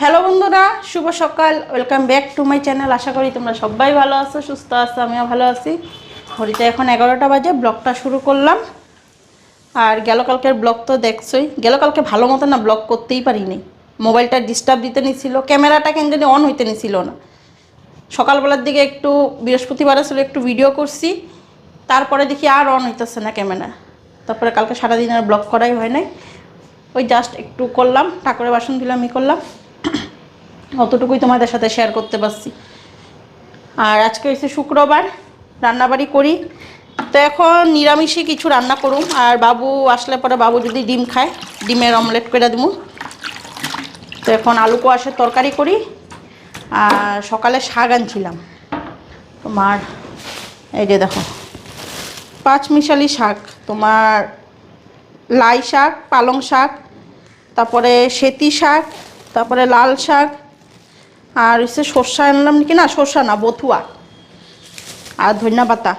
Hello বন্ধুরা, শুভ সকাল welcome back to my channel আশা করি তোমরা সবাই ভালো আছো, সুস্থ আছো, আমিও ভালো আছি। ঘড়িতে এখন এগারোটা বাজে, ব্লগটা শুরু করলাম। আর গেল কালকের ব্লগ তো দেখছোই। গেল কালকে ভালো মতো না ব্লগ করতেই পারিনি। মোবাইলটা ডিস্টার্ব দিতে নিছিল, ক্যামেরাটা কেন অন হইতে নিছিল না। সকালবেলার দিকে একটু, বৃহস্পতিবার ছিল একটু ভিডিও করছি। তারপরে দেখি আর অন হইতেছে না ক্যামেরা। তারপরে কালকে সারাদিন আর ব্লগ করাই হয় নাই। ওই জাস্ট একটু করলাম, ঠাকুরের বাসন দিলাম ই করলাম। অতটুকুই তোমাদের সাথে শেয়ার করতে পারছি। আর আজকে হচ্ছে শুক্রবার, রান্নাবাড়ি করি। তো এখন নিরামিষই কিছু রান্না করুম। আর বাবু আসলে পরে বাবু যদি ডিম খায়, ডিমের অমলেট করে দিব তো এখন আলু কোয়াশের তরকারি করি। আর সকালে শাক আনছিলাম। তোমার, এই যে দেখো পাঁচ মিশালি শাক, তোমার লাই শাক, পালং শাক, তারপরে সেতি শাক, তারপরে লাল শাক আর হচ্ছে সর্ষা আনলাম কি না? সর্ষা না, বথুয়া। আর ধনিয়া পাতা।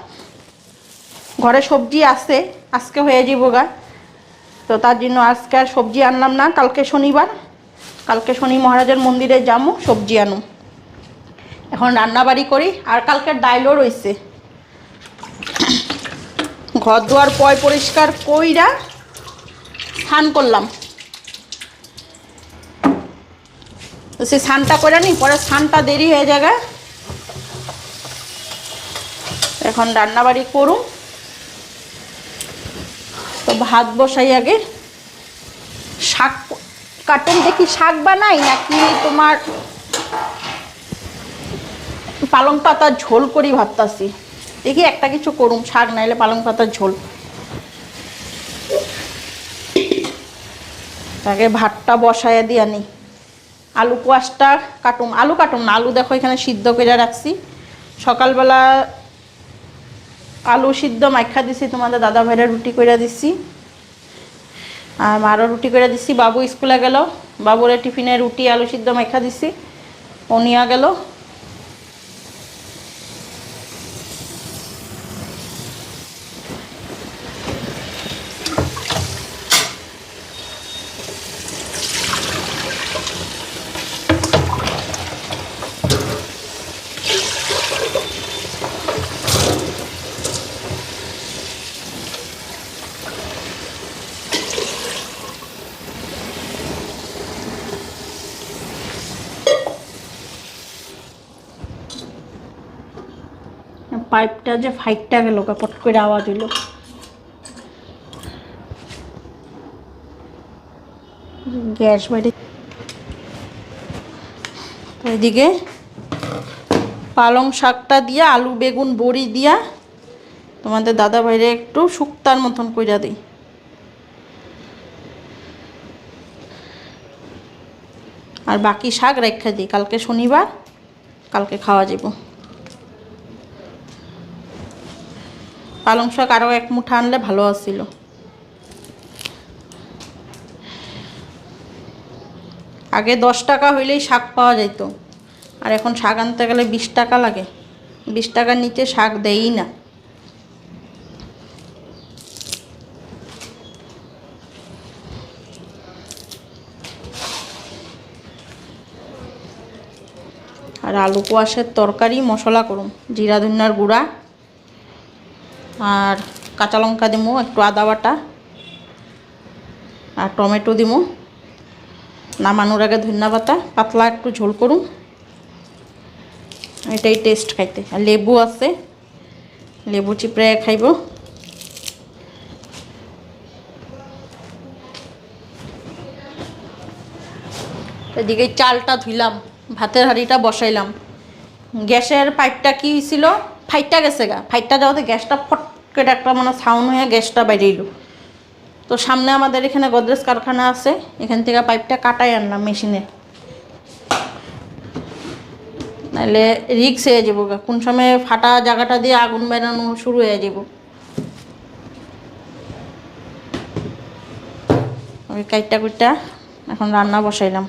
ঘরে সবজি আছে, আজকে হয়ে যাব গা। তো তার জন্য আজকে আর সবজি আনলাম না, কালকে শনিবার। কালকে শনি মহারাজের মন্দিরে যাব সবজি আনুম এখন রান্নাবাড়ি করি, আর কালকের ডাইলও রয়েছে ঘর দুয়ার পয় পরিষ্কার কইরা স্নান করলাম। তো সে স্নানটা করে নি, পরে স্নানটা দেরি হয়ে যাবে। এখন রান্নাবাড়ি করুন তো ভাত বসাই আগে। শাক কাটুন, দেখি শাক বানাই নাকি তোমার পালং পাতার ঝোল করি ভাবতাছি। দেখি একটা কিছু করুম, শাক নাইলে পালং পাতার ঝোল। তাকে ভাতটা বসায় দিয়ে আনি আলু কোয়াশটা কাটুম, আলু কাটুম না, আলু দেখো এখানে সিদ্ধ করে রাখছি। সকালবেলা আলু সিদ্ধ মাইখা দিছি, তোমাদের দাদা ভাইরা রুটি করে দিছি। আর মারও রুটি করে দিছি, বাবু স্কুলে গেল, বাবুরে টিফিনে রুটি, আলু সিদ্ধ মাইখা দিছি, ও নিয়ে গেল। পাইপটা যে ফাইটটা গেল পট করে আওয়াজ হইল। গ্যাস বাড়ি তো এদিকে পালং শাকটা দিয়া, আলু বেগুন বড়ি দিয়া তোমাদের দাদা ভাইরে একটু শুক্তার মতন কইরা দিই। আর বাকি শাক রেখে দিই, কালকে শনিবার, কালকে খাওয়া যাব পালং শাক আরও এক মুঠা আনলে ভালো আসছিল আগে দশ টাকা হইলেই শাক পাওয়া যেত আর এখন শাক আনতে গেলে বিশ টাকা লাগে। বিশ টাকার নিচে শাক দেয়ই না। আর আলু কোয়াশের তরকারি মশলা করুন। জিরা ধনিয়ার গুঁড়া আর কাঁচা লঙ্কা দিমু, একটু আদা বাটা আর টমেটো দিমু। নামানোর আগে ধনিয়া পাতা, পাতলা একটু ঝোল করুন। এটাই টেস্ট খাইতে। আর লেবু আছে, লেবু চিপড়ে খাইব। এদিকে চালটা ধুইলাম, ভাতের হাঁড়িটা বসাইলাম। গ্যাসের পাইপটা কি ছিল ফাইটটা গেছে গা। ফাইটটা যাওয়াতে গ্যাসটা ফট করে একটা মানে সাউন্ড হয়ে গ্যাসটা বাইরে এলো তো সামনে আমাদের এখানে গোদরেজ কারখানা আছে, এখান থেকে পাইপটা কাটাই আনলাম মেশিনে। নাহলে রিক্স হয়ে যাব গা। কোন সময় ফাটা জায়গাটা দিয়ে আগুন বেরানো শুরু হয়ে যাব। ওই কাইটটা কুইটটা এখন রান্না বসাইলাম।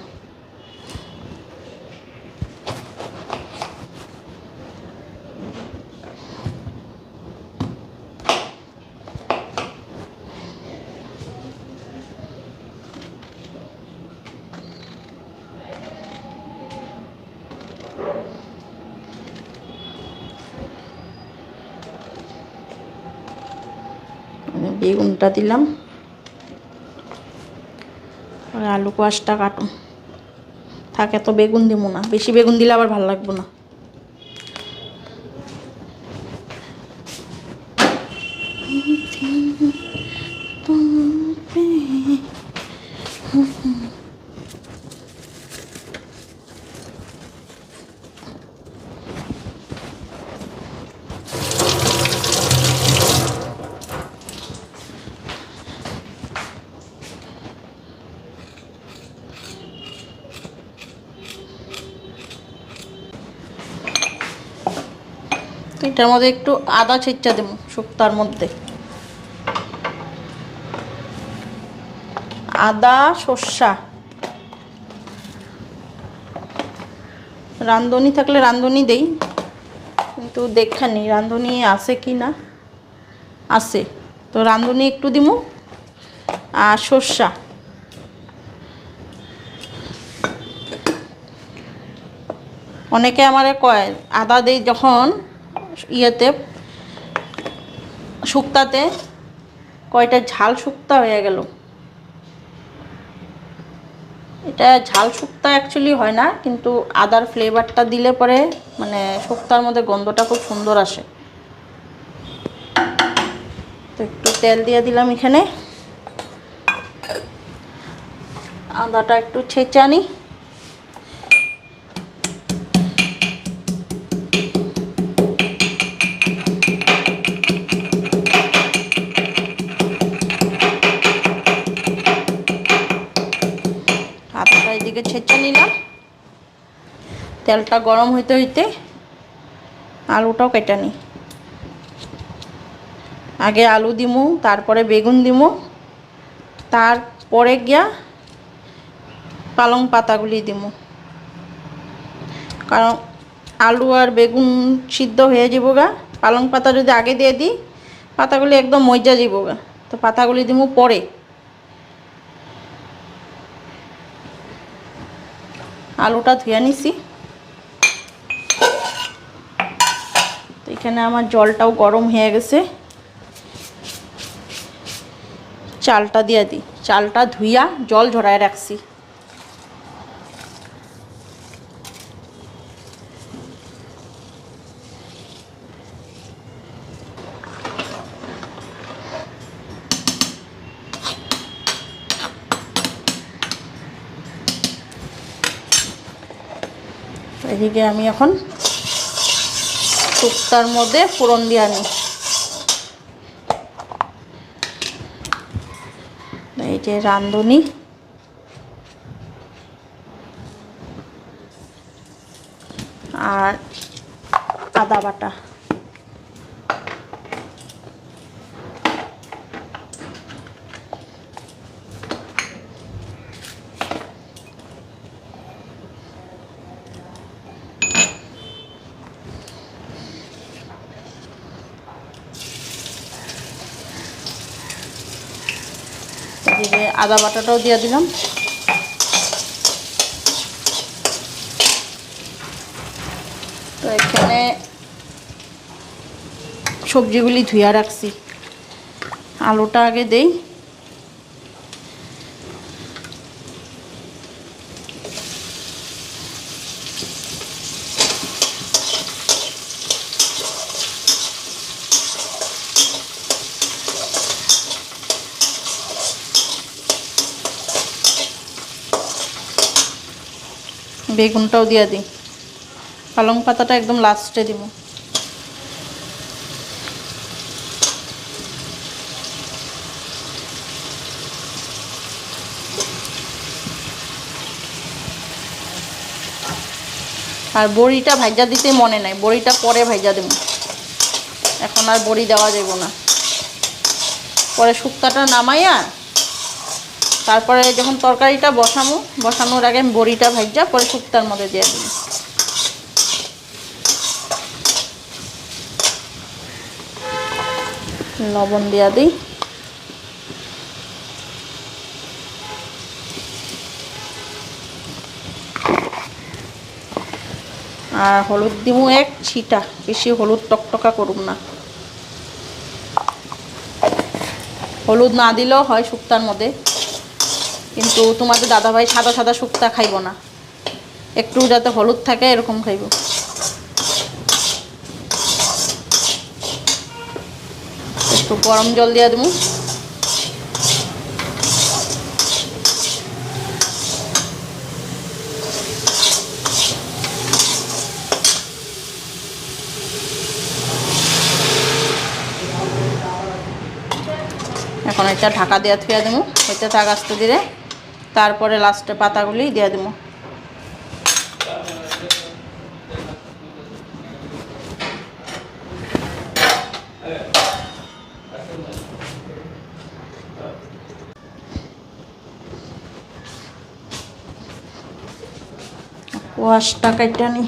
বেগুনটা দিলাম। আলু কোয়াশটা কাটুন থাকে তো বেগুন দিব না, বেশি বেগুন দিলে আবার ভালো লাগবো না তো এটার মধ্যে একটু আদা ছেঁচা দেবো শুক্তার মধ্যে। আদা, সর্ষা। রান্ধনি থাকলে রান্ধনি দেই, কিন্তু দেখা নেই রান্ধনি আছে কি না। আছে, তো রান্ধনি একটু দিমু। আর সর্ষা। অনেকে আমারে কয়, আদা দেই যখন ইয়েতে, শুক্তাতে কয়টা ঝাল শুক্তা হয়ে গেল। এটা ঝাল শুক্তা অ্যাকচুয়ালি হয় না, কিন্তু আদার ফ্লেভারটা দিলে পরে মানে শুক্তার মধ্যে গন্ধটা খুব সুন্দর আসে। তো একটু তেল দিয়ে দিলাম এখানে। আদাটা একটু ছেঁচা এদিকে ছেঁচে নিলাম। তেলটা গরম হইতে হইতে আলুটাও কেটে নিই। আগে আলু দিমু, তারপরে বেগুন দিমু। তারপরে গিয়া পালং পাতাগুলি দিমু। কারণ আলু আর বেগুন সিদ্ধ হয়ে যাব গা পালং পাতা যদি আগে দিয়ে দিই, পাতাগুলি একদম মজা যাব গা তো পাতাগুলি দিমু পরে। আলুটা ধুয়ে নিছি। তো এখানে আমার জলটাও গরম হয়ে গেছে। চালটা দিয়ে দিই। চালটা ধুইয়া জল ঝরায় রাখছি। এদিকে আমি এখন শুক্তার মধ্যে ফোড়ন দিয়ে আনি। এই যে রান্ধনি আর আদা বাটা এদিকে আদা বাটাটাও দিয়ে দিলাম। তো এখানে সবজিগুলি ধুইয়া রাখছি। আলুটা আগে দেই। বেগুনটাও দিয়ে দিই। পালং পাতাটা একদম লাস্টে দিব। আর বড়িটা ভাজা দিতে মনে নাই, বড়িটা পরে ভাজা দেবো। এখন আর বড়ি দেওয়া যাব না। পরে শুক্তাটা নামাইয়া তারপরে যখন তরকারিটা বসামো, বসানোর আগে আমি বড়িটা ভাজা, পরে শুক্তার মধ্যে দিয়ে দিই। লবণ দিয়া দিই। আর হলুদ দিমু এক ছিটা, বেশি হলুদ টকটকা করুম না। হলুদ না দিলেও হয় শুক্তার মধ্যে। কিন্তু তোমাদের দাদাভাই সাদা সাদা শুক্তা খাইব না। একটু যাতে হলুদ থাকে, এরকম খাইব। একটু গরম জল দিয়ে দেবো এখন এটা ঢাকা দিয়ে থুয়ে দেবো ওইটা থাক আসতে দিলে তারপরে লাস্টে পাতাগুলি দিয়ে দেবো। ওয়াশটা কাইটা নি।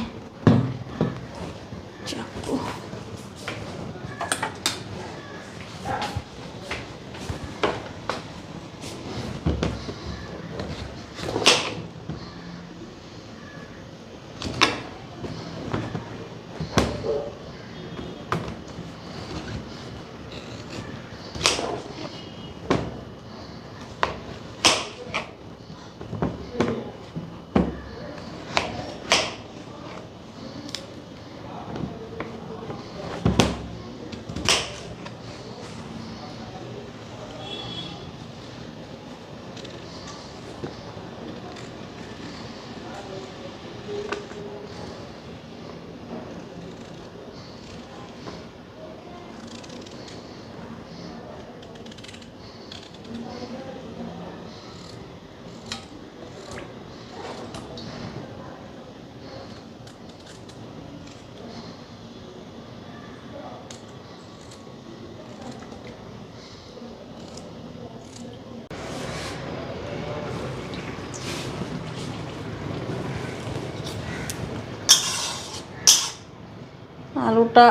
আলুটা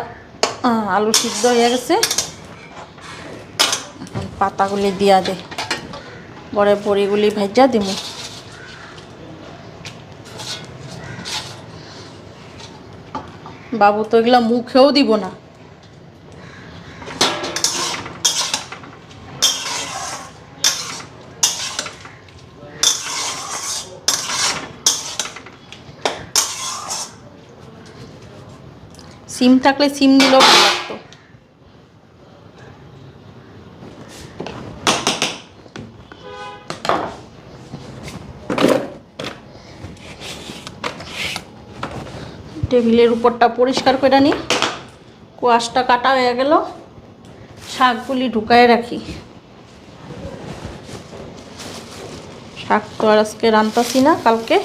আলু সিদ্ধ হয়ে গেছে। এখন পাতাগুলি দিয়া দে। পরে বড়িগুলি ভেজা দিব। বাবু তো এগুলা মুখেও দিব না। সিম থাকলে সিম দিলেও ভালো লাগতো। টেবিলের উপরটা পরিষ্কার করে নিই কোয়াশটা কাটা হয়ে গেল। শাকগুলি ঢুকায় রাখি। শাক তো আর আজকে রান্তাছি না, কালকে।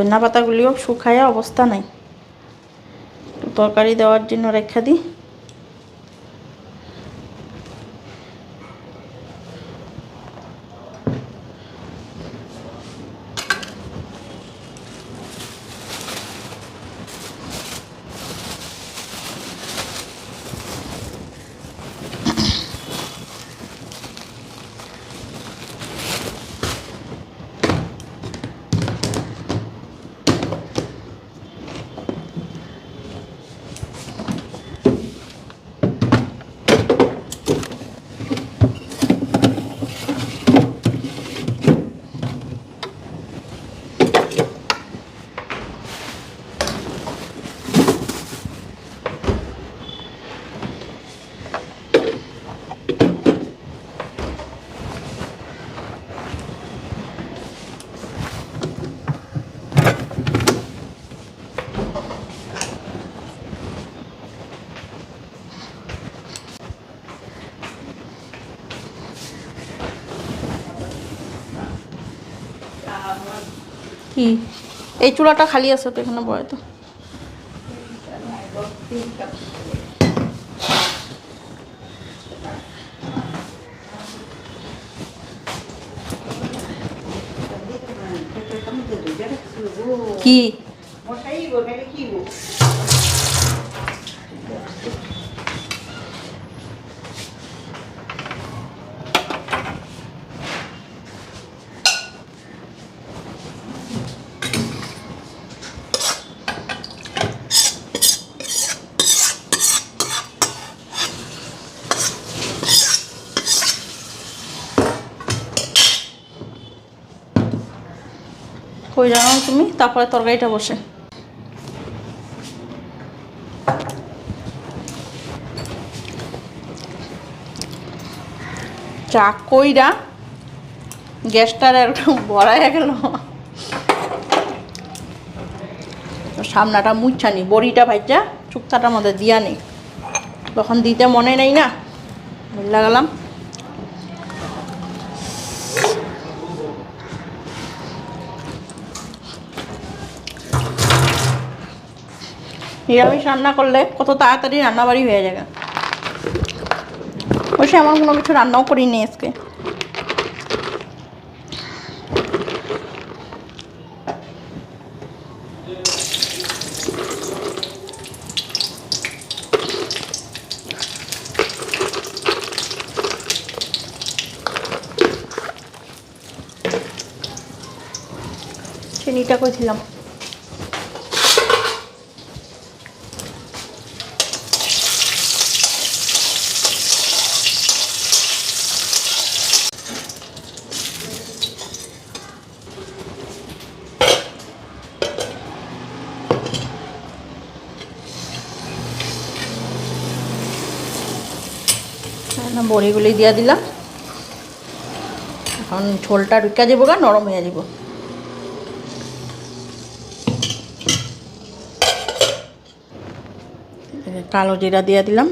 ধনিয়া পাতাগুলিও শুকায় অবস্থা নাই। তরকারি দেওয়ার জন্য রেখা দিই। কি? এই চুলাটা খালি আছে তো এখানে বয় তো। কি কই জানো তুমি, তারপরে তরকারিটা বসে। চা কইরা গ্যাসটার একদম বড়াইয়া গেল। সামনাটা মুচ্ছানি বড়িটা ভাইজা চুক্তাটার মধ্যে দিয়া নেই তখন দিতে মনে নেই না, ভুল নিরামিষ রান্না করলে কত তাড়াতাড়ি রান্নাবাড়ি হয়ে যাবে। অবশ্যই আমার কোনো কিছু রান্নাও করিনি আজকে। চিনিটা কইছিলাম না বড়িগুলি দিয়ে দিলাম। এখন ঝোলটা রুকা যাব গা নরম হয়ে যাব কালো জিরা দিয়ে দিলাম।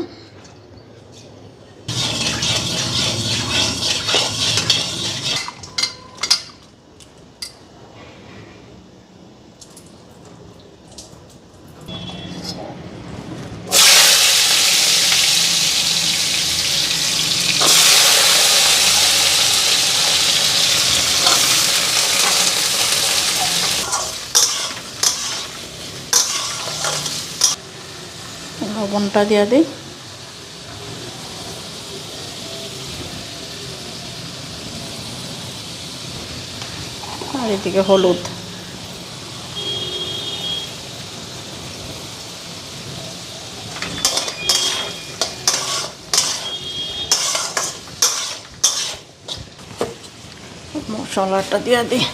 লবণটা দিয়ে দিই। আর এদিকে হলুদ। মশলাটা দিয়ে দিই।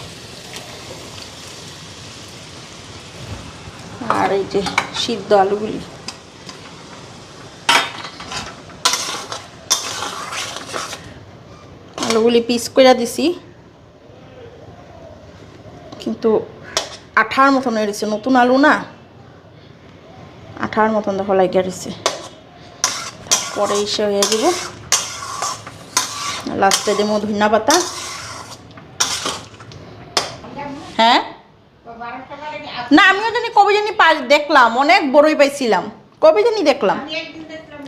আর এই যে সিদ্ধ আলুগুলি। আলুগুলি পিস করে দিছি। কিন্তু আঠার মতন গেছে নতুন আলু না। আঠার মতন দেখো লাগিয়ে দিছে পরে এসে হয়ে যাব লাস্টে দেবো ধনিয়া পাতা। হ্যাঁ? না আমিও জানি কবে জানি দেখলাম অনেক বড়ই পাইছিলাম। কবে জানি দেখলাম।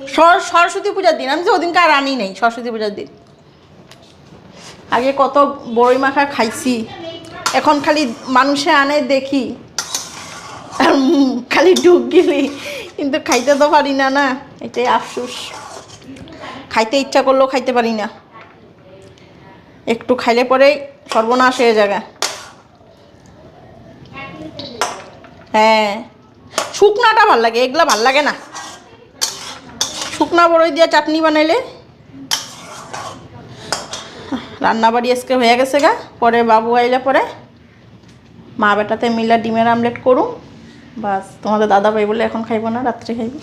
সর- সরস্বতী পূজার দিন। আমি যে ওদিনকে আর আনি নেই সরস্বতী পূজার দিন। আগে কত বড়ই মাখা খাইছি। এখন খালি মানুষে আনে, দেখি। খালি ঢুক গেলি। কিন্তু খাইতে তো পারি না না, এটাই আফসুস। খাইতে ইচ্ছা করলেও খাইতে পারি না। একটু খাইলে পরেই সর্বনাশ হয়ে যাবে। হ্যাঁ শুকনাটা ভালো লাগে, এগুলা ভালো লাগে না। শুকনা বড়ই দিয়ে চাটনি বানাইলে রান্নাবাড়ি আজকে হয়ে গেছে গা। পরে বাবু আইলে পরে মা বেটাতে মিলা ডিমের আমলেট করুম। বাস, তোমাদের দাদা ভাই বলে এখন খাইবো না, রাত্রে খাইব।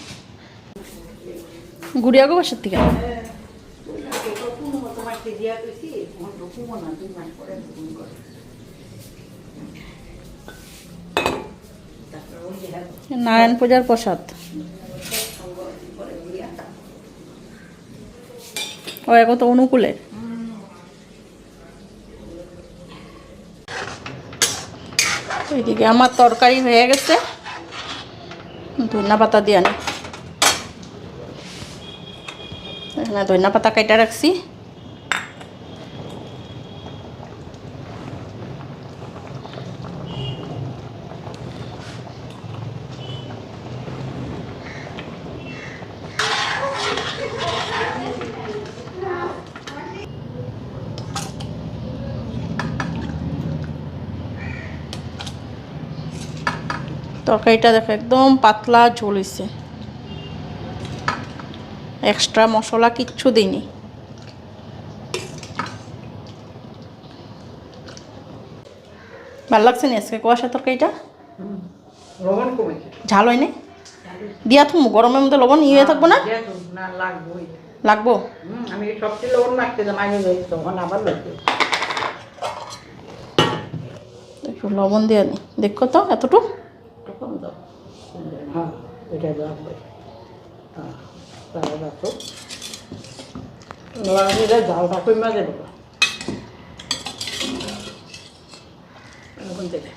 গুড়িয়া গো বাসার থেকে? নারায়ণ পূজার প্রসাদ। ও এখন তো অনুকূলে ওইদিকে আমার তরকারি হয়ে গেছে। ধনিয়া পাতা দিয়ে আনি। ধনিয়া পাতা কেটে রাখছি। তরকারিটা দেখো একদম পাতলা ঝোল হয়েছে এক্সট্রা মশলা কিচ্ছু দিইনি। ভালো লাগছে নি আজকে কুয়াশা তরকারিটা? ঝাল হয়নি? দিয়া থুমু গরমের মধ্যে লবণ ইয়ে থাকব না? লাগবো? আমি সবচেয়ে লবণ মাখতে তখন আবার লবণ দিয়ে নি। দেখো তো এতটুকু? হ্যাঁ এটা লাগবে হ্যাঁ তাহলে রাখো। লাগলে জালটা কমে দেবো। লবণ দিলে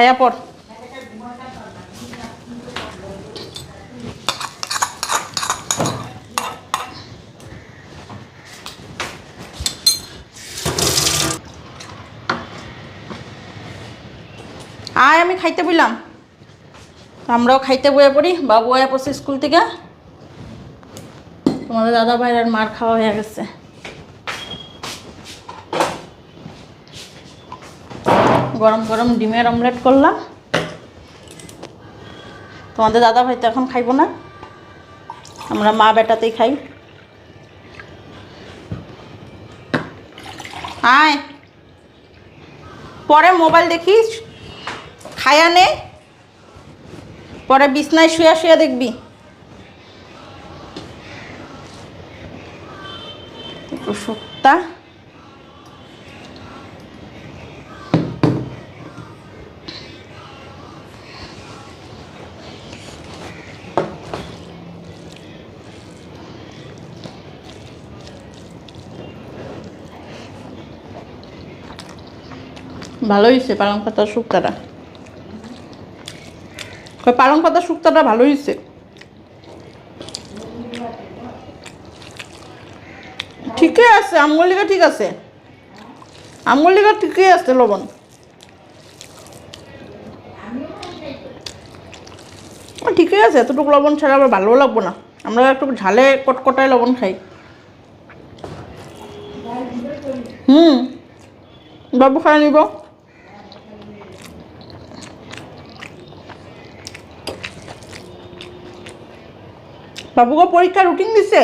আয়া পর আয়, আমি খাইতে বললাম আমরাও খাইতে বয়ে পড়ি, বাবু আয়া পড়ছে স্কুল থেকে। তোমাদের দাদা ভাইয়ের আর মার খাওয়া হয়ে গেছে। গরম গরম ডিমের অমলেট করলাম। তোমাদের দাদা ভাই তো এখন খাইবো না। আমরা মা বেটাতেই খাই। আয়। পরে মোবাইল দেখিস। খায়া নে। পরে বিছনায় শুয়া শুয়া দেখবি। একটু শুক্তা ভালো হয়েছে পালং পাতার শুক্তাটা। পালং পাতার শুক্তাটা ভালো হয়েছে ঠিকই আছে আমগুলিকা ঠিক আছে। আমগুলিকা ঠিকই আছে, লবণ। ঠিকই আছে, এতটুকু লবণ ছাড়া আবার ভালো লাগবো না। আমরা একটু ঝালে কটকটায় লবণ খাই। হুম। বাবু খাই নিব বাবুকে পরীক্ষা রুটিন দিছে?